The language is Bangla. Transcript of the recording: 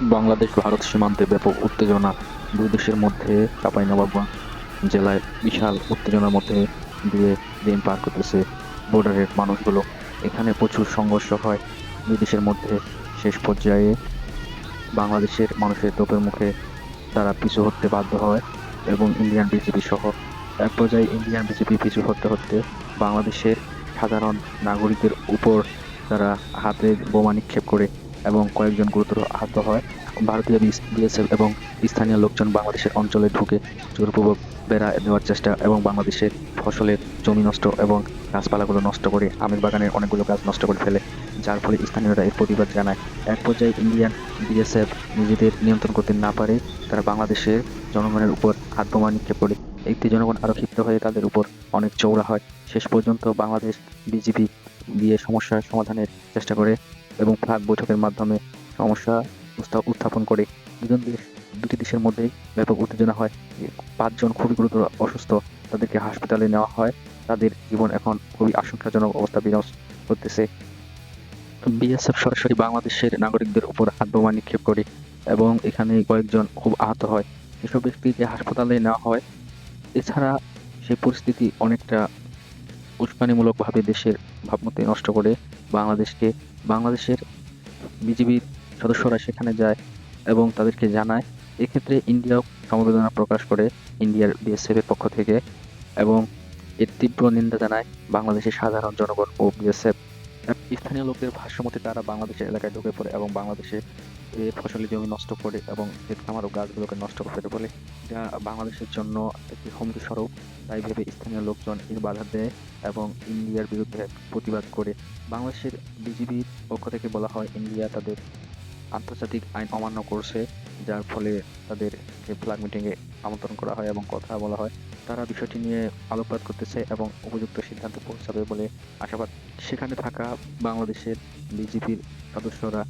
বাংলাদেশ, ভারত সীমান্তে ব্যাপক উত্তেজনা। দুই দেশের মধ্যে চাঁপাইনবাবগঞ্জ জেলায় বিশাল উত্তেজনার মধ্যে দিয়ে দিন পার করতেছে বর্ডারের মানুষগুলো। এখানে প্রচুর সংঘর্ষ হয়। দুই দেশের মধ্যে শেষ পর্যায়ে বাংলাদেশের মানুষের তোপের মুখে তারা পিছু হতে বাধ্য হয় এবং ইন্ডিয়ান বিজেপি সহ এক পর্যায়ে ইন্ডিয়ান বিজেপি পিছু হতে হতে বাংলাদেশের সাধারণ নাগরিকদের উপর তারা হাতে বোমা নিক্ষেপ করে এবং কয়েকজন গুরুতর আহত হয় ভারতীয় বিএসএফ এবং স্থানীয় লোকজন বাংলাদেশের অঞ্চলে ঢুকে জোরপূর্বক বেড়া দেওয়ার চেষ্টা এবং বাংলাদেশের ফসলের জমি নষ্ট এবং গাছপালাগুলো নষ্ট করে আমের বাগানের অনেকগুলো গাছ নষ্ট করে ফেলে, যার ফলে স্থানীয়রা এর প্রতিবাদ জানায়। এক পর্যায়ে ইন্ডিয়ান বিএসএফ নিজেদের নিয়ন্ত্রণ করতে না পারে, তারা বাংলাদেশের জনগণের উপর হাত বোমা নিক্ষেপ করে। একটি জনগণ আরও ক্ষিপ্ত হয়ে তাদের উপর অনেক চৌড়া হয়। শেষ পর্যন্ত বাংলাদেশ বিজেপি দিয়ে সমস্যার সমাধানের চেষ্টা করে। এবং ফ্লাগ বৈঠকের মাধ্যমে সমস্যা উত্থা- উত্থাপন করে। দুজন দেশ, দুটি দেশের মধ্যেই ব্যাপক উত্তেজনা হয়। পাঁচজন খুবই গুরুতর অসুস্থ, তাদেরকে হাসপাতালে নেওয়া হয়। তাদের জীবন এখন খুবই আশঙ্কাজনক অবস্থা বিরাজ করতেছে। বিএসএফ সরাসরি বাংলাদেশের নাগরিকদের উপর হাত বোমা নিক্ষেপ করে এবং এখানে কয়েকজন খুব আহত হয়। এসব ব্যক্তিকে হাসপাতালে নেওয়া হয়। এছাড়া সেই পরিস্থিতি অনেকটা উস্কানিমূলকভাবে দেশের ভাবমূর্তি নষ্ট করে বাংলাদেশকে বাংলাদেশের বিজিবির সদস্যরা সেখানে যায় এবং তাদেরকে জানায়। এক্ষেত্রে ইন্ডিয়াও সমবেদনা প্রকাশ করে ইন্ডিয়ার বিএসএফ এর পক্ষ থেকে এবং এর তীব্র নিন্দা জানায় বাংলাদেশের সাধারণ জনগণ ও বিএসএফ। স্থানীয় লোকদের ভাষ্য মতে তারা বাংলাদেশের এলাকায় ঢুকে পড়ে এবং বাংলাদেশে এ ফসলি জমি নষ্ট করে এবং ক্ষেত খামার ও গাছগুলোকে নষ্ট করে ফেলে বলে। যা বাংলাদেশের জন্য একটি হুমকি স্বরূপ। তাই ভেবে স্থানীয় লোকজন এর বাধা দেয় এবং ইন্ডিয়ার বিরুদ্ধে প্রতিবাদ করে। বাংলাদেশের বিজিবির পক্ষ থেকে বলা হয়, ইন্ডিয়া তাদের আন্তর্জাতিক আইন অমান্য করছে, যার ফলে তাদেরকে ফ্ল্যাগ মিটিংয়ে আমন্ত্রণ করা হয় এবং কথা বলা হয়, তারা বিষয়টি নিয়ে আলোকপাত করতেছে এবং উপযুক্ত সিদ্ধান্তে পৌঁছাবে বলে আশাবাদ। সেখানে থাকা বাংলাদেশের বিজেপির সদস্যরা